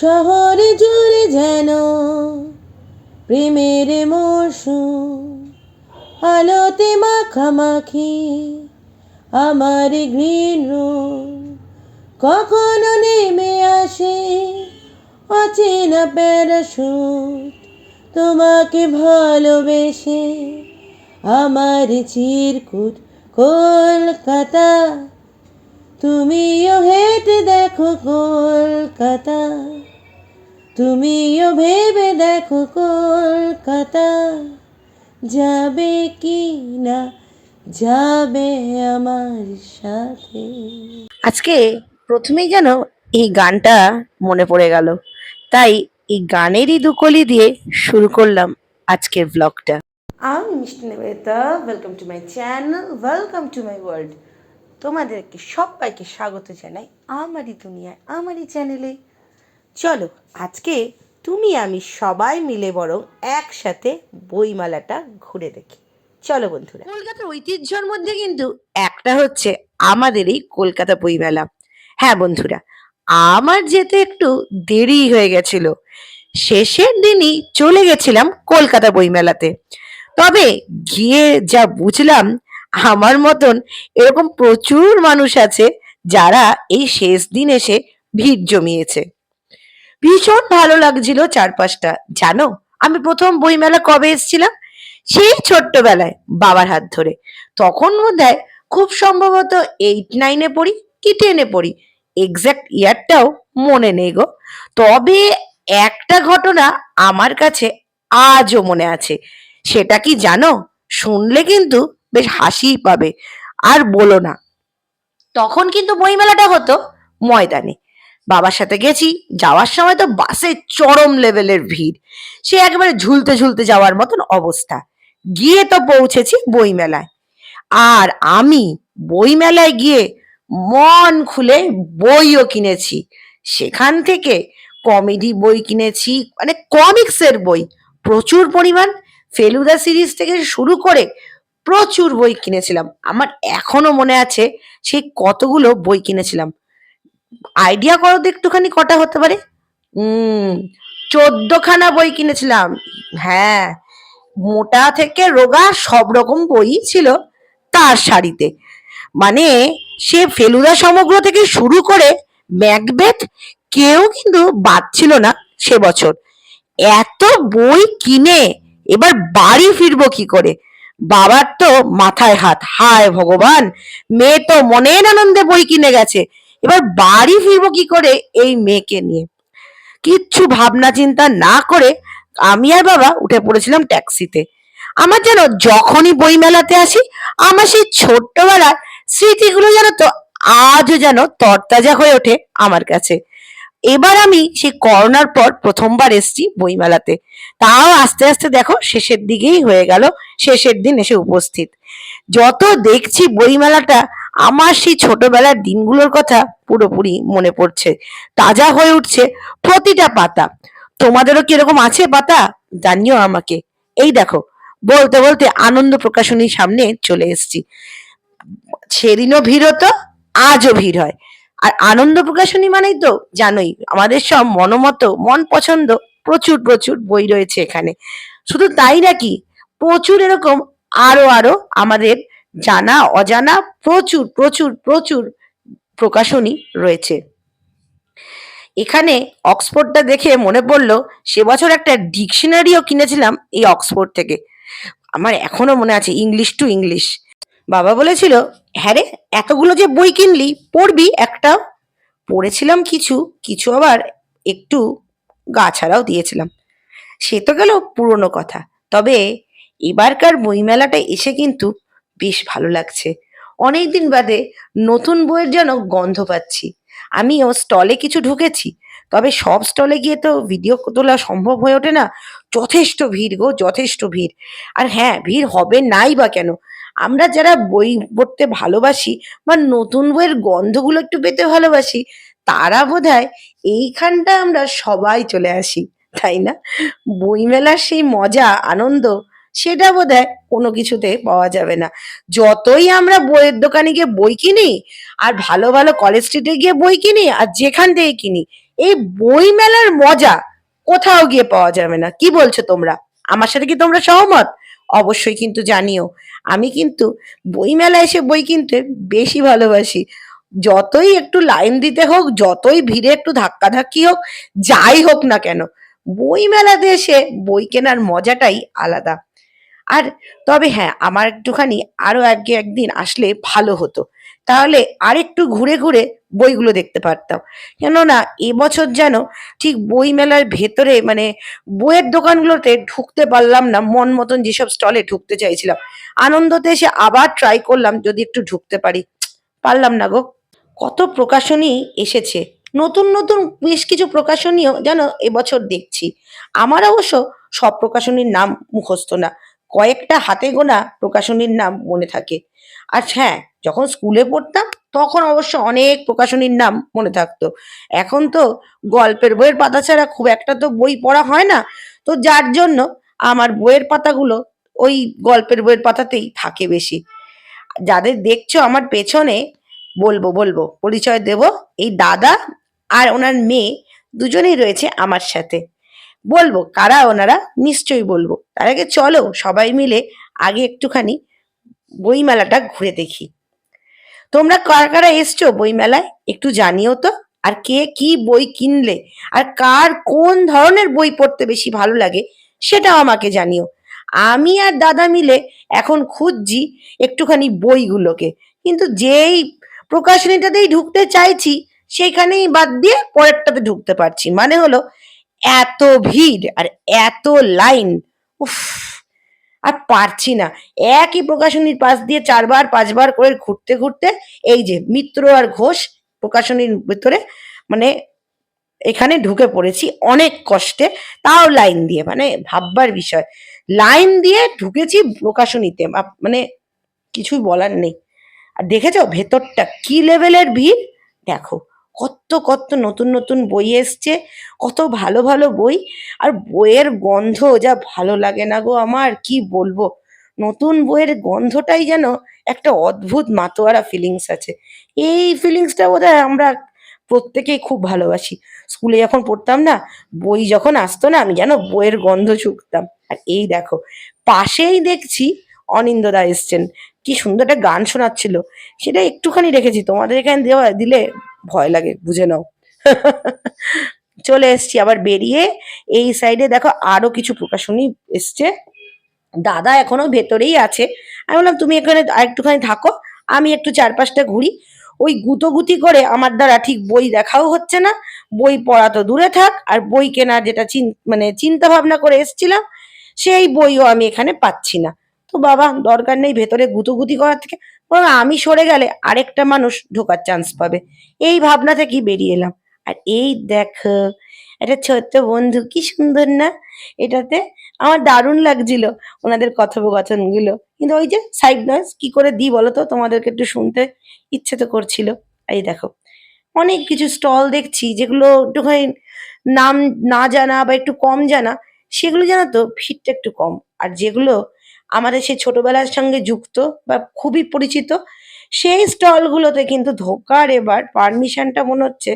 শহরে জুড়ে যেন প্রেমের মরশুম। আলোতে মাখামাখি আমার গ্রিন রুম। কখনো নেমে আসে অচেনা প্যারাশুট। তোমাকে ভালোবেসে আমার চিরকুট কলকাতা তুমিও হেঁটে দেখো কলকাতা। তুমিও ভেবে দেখো কলকাতা। যাবে কি না যাবে আমার সাথে। আজকে প্রথমেই যেন এই গানটা মনে পড়ে গেল। তাই এই গানেরই দুকলি দিয়ে শুরু করলাম আজকের ব্লগটা আমি Mishti Nibedita welcome to my channel welcome to my world তোমাদেরকে সবাইকে স্বাগত জানাই আমারই দুনিয়ায়, আমারই চ্যানেলে চলো, আজকে তুমি আমি সবাই মিলে বরং একসাথে বইমালাটা ঘুরে দেখি। চলো বন্ধুরা। কলকাতার ঐতিহ্যর মধ্যে কিন্তু একটা হচ্ছে আমাদের এই কলকাতা বইমেলা। হ্যাঁ বন্ধুরা, আমার যেতে একটু দেরি হয়ে গেছিল। শেষের দিনই চলে গেছিলাম কলকাতা বইমেলাতে। তবে গিয়ে যা বুঝলাম আমার মতন এরকম প্রচুর মানুষ আছে যারা এই শেষ দিন এসে ভিড় জমিয়েছে। ভীষণ ভালো লাগছিল চারপাশটা। জানো, আমি প্রথম বইমেলা কবে এসেছিলাম? সেই ছোট্টবেলায় বাবার হাত ধরে। তখন বোধহয় খুব সম্ভবত এইট নাইনে পড়ি কি টেনে পড়ি। এক্সাক্ট ইয়ারটাও মনে নেই গো। তবে একটা ঘটনা আমার কাছে আজও মনে আছে। সেটা কি জানো? শুনলে কিন্তু বেশ হাসিই পাবে। আর বলো না। তখন কিন্তু বইমেলাটা হতো ময়দানে। বাবার সাথে গেছি, যাওয়ার সময় তো বাসে চরম লেভেলের ভিড়। সে একেবারে ঝুলতে ঝুলতে যাওয়ার মতন অবস্থা। গিয়ে তো পৌঁছেছি বইমেলায়। আর আমি বইমেলায় গিয়ে মন খুলে বইও কিনেছি। সেখান থেকে কমেডি বই কিনেছি মানে কমিক্সের বই। প্রচুর পরিমাণ। ফেলুদা সিরিজ থেকে শুরু করে প্রচুর বই কিনেছিলাম। আমার এখনও মনে আছে সেই কতগুলো বই কিনেছিলাম। আইডিয়া করো তো একটুখানি কটা হতে পারে। উম, চোদ্দখানা বই কিনেছিলাম। হ্যাঁ মোটা থেকে রোগা সব রকম বই ছিল তার শাড়িতে। মানে সে ফেলুদা সমগ্র থেকে শুরু করে ম্যাকবেথ কেউ কিন্তু বাদ ছিল না সে বছর। এত বই কিনে এবার বাড়ি ফিরবো কি করে? বাবার তো মাথায় হাত। হায় ভগবান, মেয়ে তো মনের আনন্দে বই কিনে গেছে। এবার বাড়ি ফিরবো কি করে এই মেয়েকে নিয়ে? কিচ্ছু ভাবনা চিন্তা না করে আমি আর বাবা উঠে পড়েছিলাম ট্যাক্সিতে। আমার যেন যখনই বই মেলাতে আসি, আমার সেই ছোট্টবেলার স্মৃতিগুলো যেন তো আজও যেন তরতাজা হয়ে ওঠে আমার কাছে। এবার আমি সেই করোনার পর প্রথমবার এসছি বইমেলাতে। তাও আস্তে আস্তে দেখো শেষের দিকেই হয়ে গেল, শেষের দিন এসে উপস্থিত। যত দেখছি বইমেলাটা, আমার সেই ছোটবেলার দিনগুলোর কথা পুরোপুরি মনে পড়ছে। তাজা হয়ে উঠছে প্রতিটা পাতা। তোমাদেরও কীরকম আছে পাতা? জানিও আমাকে। এই দেখো, বলতে বলতে আনন্দ প্রকাশনীর সামনে চলে এসেছি। সেদিনও ভিড় হতো, আজও ভিড় হয়। আর আনন্দ প্রকাশনী মানেই তো জানোই, আমাদের সব মনোমতো, মন পছন্দ প্রচুর প্রচুর বই রয়েছে এখানে। শুধু তাই নাকি প্রচুর এরকম আরও আরও আমাদের জানা, অজানা প্রচুর প্রচুর প্রচুর প্রকাশনী রয়েছে। এখানে অক্সফোর্ডটা দেখে মনে পড়ল, সে বছর একটা ডিকশনারিও কিনেছিলাম এই অক্সফোর্ড থেকে। আমার এখনও মনে আছে, ইংলিশ টু ইংলিশ। বাবা বলেছিল হ্যাঁ রে, এতগুলো যে বই কিনলি, পড়বি একটা। পড়েছিলাম কিছু কিছু আবার একটু গা ছাড়াও দিয়েছিলাম। সে তো গেল পুরনো কথা। তবে এবারকার বইমেলাটা এসে কিন্তু বেশ ভালো লাগছে। অনেকদিন বাদে নতুন বইয়ের যেন গন্ধ পাচ্ছি। আমিও স্টলে কিছু ঢুকেছি, তবে সব স্টলে গিয়ে তো ভিডিও তোলা সম্ভব হয়ে ওঠে না। যথেষ্ট ভিড় গো, যথেষ্ট ভিড়। আর হ্যাঁ ভিড় হবে নাই বা কেন? আমরা যারা বই পড়তে ভালোবাসি বা নতুন বইয়ের গন্ধগুলো একটু পেতে ভালোবাসি, তারা বোধহয় এইখানটা আমরা সবাই চলে আসি, তাই না? বইমেলার সেই মজা, আনন্দ, সেটা বোধহয় কোনো কিছুতে পাওয়া যাবে না। যতই আমরা বইয়ের দোকানে গিয়ে বই কিনি আর ভালো ভালো কলেজ স্ট্রিটে গিয়ে বই কিনি আর যেখান থেকে কিনি, এই বই মেলার মজা কোথাও গিয়ে পাওয়া যাবে না। কি বলছো তোমরা? আমার সাথে কি তোমরা সহমত? অবশ্যই কিন্তু জানিও। আমি কিন্তু বই মেলা এসে বই কিনতে বেশি ভালোবাসি। যতই একটু লাইন দিতে হোক, যতই ভিড়ে একটু ধাক্কাধাক্কি হোক, যাই হোক না কেন, বইমেলাতে এসে বই কেনার মজাটাই আলাদা। আর তবে হ্যাঁ আমার একটুখানি আরও আগে একদিন আসলে ভালো হতো। তাহলে আরেকটু ঘুরে ঘুরে বইগুলো দেখতে পারতাম। কেননা এবছর যেন ঠিক বই মেলার ভেতরে মানে বইয়ের দোকানগুলোতে ঢুকতে পারলাম না, মন মতন যেসব স্টলে ঢুকতে চাইছিলাম। আনন্দতে এসে আবার ট্রাই করলাম যদি একটু ঢুকতে পারি। পারলাম না গো। কত প্রকাশনী এসেছে। নতুন নতুন বেশ কিছু প্রকাশনীও যেন এবছর দেখছি। আমার অবশ্য সব প্রকাশনীর নাম মুখস্থ না। কয়েকটা হাতে গোনা প্রকাশনীর নাম মনে থাকে। আর হ্যাঁ যখন স্কুলে পড়তাম, তখন অবশ্য অনেক প্রকাশনীর নাম মনে থাকতো। এখন তো গল্পের বইয়ের পাতা ছাড়া খুব একটা তো বই পড়া হয় না। তো যার জন্য আমার বইয়ের পাতাগুলো ওই গল্পের বইয়ের পাতাতেই থাকে বেশি। যাদের দেখছ আমার পেছনে, বলব বলব, পরিচয় দেব, এই দাদা আর ওনার মেয়ে দুজনেই রয়েছে আমার সাথে। বলব, কারা ওনারা? নিশ্চয়ই বলব। তার আগে চলো সবাই মিলে আগে একটুখানি বইমেলাটা ঘুরে দেখি। তোমরা কারা কারা এসছো বইমেলায়? একটু জানিও তো। আর কে কি বই কিনলে? আর কার কোন ধরনের বই পড়তে বেশি ভালো লাগে, সেটাও আমাকে জানিও। আমি আর দাদা মিলে এখন খুঁজছি একটুখানি বইগুলোকে। কিন্তু যেই প্রকাশনীটাতেই ঢুকতে চাইছি, সেইখানেই বাদ দিয়ে পরেরটাতে ঢুকতে পারছি। মানে হলো এত ভিড় আর এত লাইন, উফ, আর পারছি না। একই প্রকাশনীর পাশ দিয়ে চারবার, পাঁচবার করে ঘুরতে ঘুরতে এই যে মিত্র আর ঘোষ প্রকাশনীর ভিতরে মানে এখানে ঢুকে পড়েছি অনেক কষ্টে, তাও লাইন দিয়ে মানে ভাববার বিষয়। লাইন দিয়ে ঢুকেছি প্রকাশনীতে মানে কিছুই বলার নেই। আর দেখেছ ভেতরটা কি লেভেলের ভিড়? দেখো কত কত নতুন নতুন বই এসছে, কত ভালো ভালো বই। আর বইয়ের গন্ধ যা ভালো লাগে না গো আমার, কি বলব? নতুন বইয়ের গন্ধটাই যেন একটা অদ্ভুত মাতোয়ারা ফিলিংস আছে। এই ফিলিংসটা বোধহয় আমরা প্রত্যেকেই খুব ভালোবাসি। স্কুলে যখন পড়তাম না, বই যখন আসতো না, আমি যেন বইয়ের গন্ধ শুকতাম আর এই দেখো, পাশেই দেখছি অনিন্দদা এসছেন। কি সুন্দর একটা গান শোনাচ্ছিল। সেটা একটুখানি রেখেছি, তোমাদের এখানে দেওয়া, দিলে ভয় লাগে, বুঝে নাও। চলে এসছি আবার বেরিয়ে। এই সাইডে দেখো আরও কিছু প্রকাশনী এসছে। দাদা এখনও ভেতরেই আছে। আমি বললাম, তুমি এখানে একটুখানি থাকো, আমি একটু চারপাশটা ঘুরি। ওই গুতোগুতি করে আমার দ্বারা ঠিক বই দেখাও হচ্ছে না। বই পড়া তো দূরে থাক, আর বই কেনার যেটা মানে চিন্তা ভাবনা করে এসছিলাম, সেই বইও আমি এখানে পাচ্ছি না। তো বাবা, দরকার নেই ভেতরে গুতোগুতি করার থেকে। বরং আমি সরে গেলে আরেকটা মানুষ ঢোকার চান্স পাবে। এই ভাবনা থেকেই বেরিয়ে এলাম। আর এই দেখ, একটা ছোট্ট বন্ধু, কি সুন্দর না? এটাতে আমার দারুণ লাগছিল ওনাদের কথোপকথনগুলো। কিন্তু ওই যে সাইড নয়েজ কি করে দিই বলো তো? তোমাদেরকে একটু শুনতে ইচ্ছে তো করছিল। এই দেখো, অনেক কিছু স্টল দেখছি যেগুলো একটুখানি নাম না জানা বা একটু কম জানা, সেগুলো জানো তো, ভিড়টা একটু কম। আর যেগুলো আমাদের সেই ছোটবেলার সঙ্গে যুক্ত বা খুবই পরিচিত, সেই স্টলগুলোতে কিন্তু ঢোকার এবার পারমিশনটা মনে হচ্ছে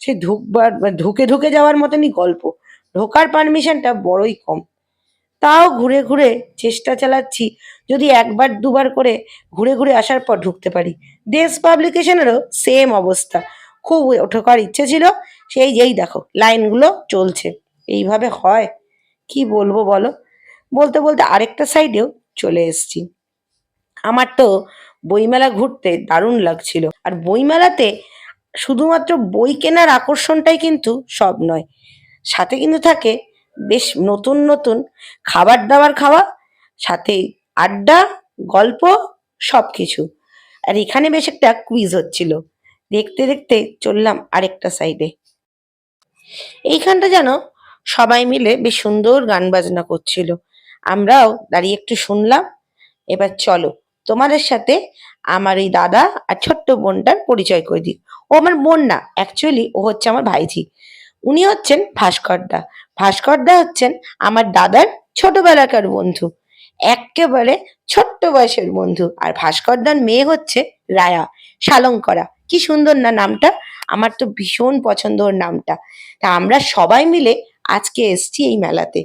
সেই ঢুকবার ঢুকে ঢুকে যাওয়ার মতনই গল্প। ঢোকার পারমিশনটা বড়ই কম। তাও ঘুরে ঘুরে চেষ্টা চালাচ্ছি যদি একবার দুবার করে ঘুরে ঘুরে আসার পর ঢুকতে পারি। দেশ পাবলিকেশনেরও সেম অবস্থা। খুব ঢোকার ইচ্ছে ছিল, সেই যেই দেখো লাইনগুলো চলছে। এইভাবে হয়? কি বলব বলো? বলতে বলতে আরেকটা সাইডেও চলে এসেছি। আমার তো বইমেলা ঘুরতে দারুণ লাগছিল। আর বইমেলাতে শুধুমাত্র বই কেনার আকর্ষণটাই কিন্তু সব নয়। সাথে কিন্তু থাকে বেশ নতুন নতুন খাবার দাবার খাওয়া, সাথে আড্ডা, গল্প সব কিছু আর এখানে বেশ একটা কুইজ হচ্ছিল। দেখতে দেখতে চললাম আরেকটা সাইডে এইখানটা যেন সবাই মিলে বেশ সুন্দর গান বাজনা করছিল। আমরাও দাঁড়িয়ে একটু শুনলাম। এবার চলো, তোমাদের সাথে আমার এই দাদা আর ছোট্ট বোনটার পরিচয় করে দিই। ও আমার বোন না অ্যাকচুয়ালি ও হচ্ছে আমার ভাইঝি। উনি হচ্ছেন ভাস্করদা ভাস্করদা হচ্ছেন আমার দাদার ছোটবেলাকার বন্ধু একেবারে ছোট্ট বয়সের বন্ধু। আর ভাস্করদার মেয়ে হচ্ছে রায়া শালঙ্করা কি সুন্দর না নামটা? আমার তো ভীষণ পছন্দ ওর নামটা। তা আমরা সবাই মিলে আজকে এসছি এই মেলাতে।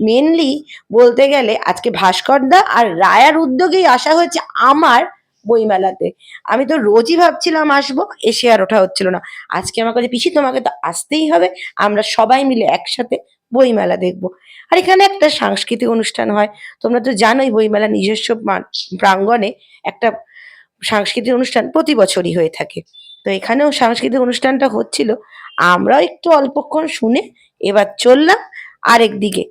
মেনলি বলতে গেলে আজকে ভাস্করদা আর রায়ার উদ্যোগেই আসা হয়েছে আমার বইমেলাতে। আমি তো রোজই ভাবছিলাম আসব, এসে আর ওঠা হচ্ছিল না। আজকে আমার কাছে পিসি, তোমাকে তো আসতেই হবে। আমরা সবাই মিলে একসাথে বইমেলা দেখব। আর এখানে একটা সাংস্কৃতিক অনুষ্ঠান হয়। তোমরা তো জানোই বইমেলা নিজস্ব প্রাঙ্গণে একটা সাংস্কৃতিক অনুষ্ঠান প্রতি বছরই হয়ে থাকে। তো এখানেও সাংস্কৃতিক অনুষ্ঠানটা হচ্ছিল। আমরাও একটু অল্পক্ষণ শুনে এবার চললাম আরেক দিকে।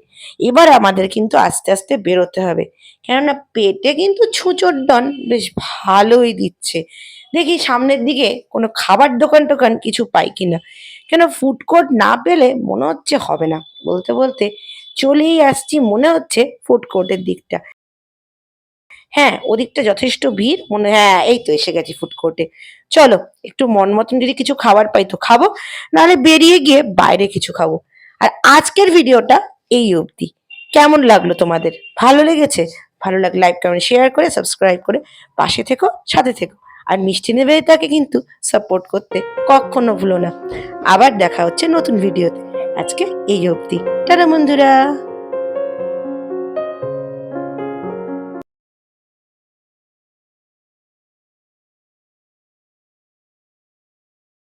এবার আমাদের কিন্তু আস্তে আস্তে বেরোতে হবে। কেননা পেটে কিন্তু ছুঁচোর ডন বেশ ভালোই দিচ্ছে। দেখি সামনের দিকে কোনো খাবার দোকান টোকান কিছু পাই কিনা। কেন ফুড কোর্ট না পেলে মনে হচ্ছে হবে না। বলতে বলতে চলেই আসছি মনে হচ্ছে ফুড কোর্টের দিকটা। হ্যাঁ ওদিকটা যথেষ্ট ভিড়। মনে হ্যাঁ এই তো এসে গেছি ফুড কোর্টে চলো, একটু মন মতন যদি কিছু খাবার পাই তো খাব। নাহলে বেরিয়ে গিয়ে বাইরে কিছু খাব। আর আজকের ভিডিওটা এই অবধি। কেমন লাগল তোমাদের? ভালো লেগেছে? ভালো লাগলে লাইক কমেন্ট শেয়ার করে সাবস্ক্রাইব করে পাশে থেকো, সাথে থেকো। আর মিষ্টি নেবে তাকে কিন্তু সাপোর্ট করতে কখনো ভুলো না। আবার দেখা হচ্ছে নতুন ভিডিওতে। আজকে এই অবধি। টাটা বন্ধুরা।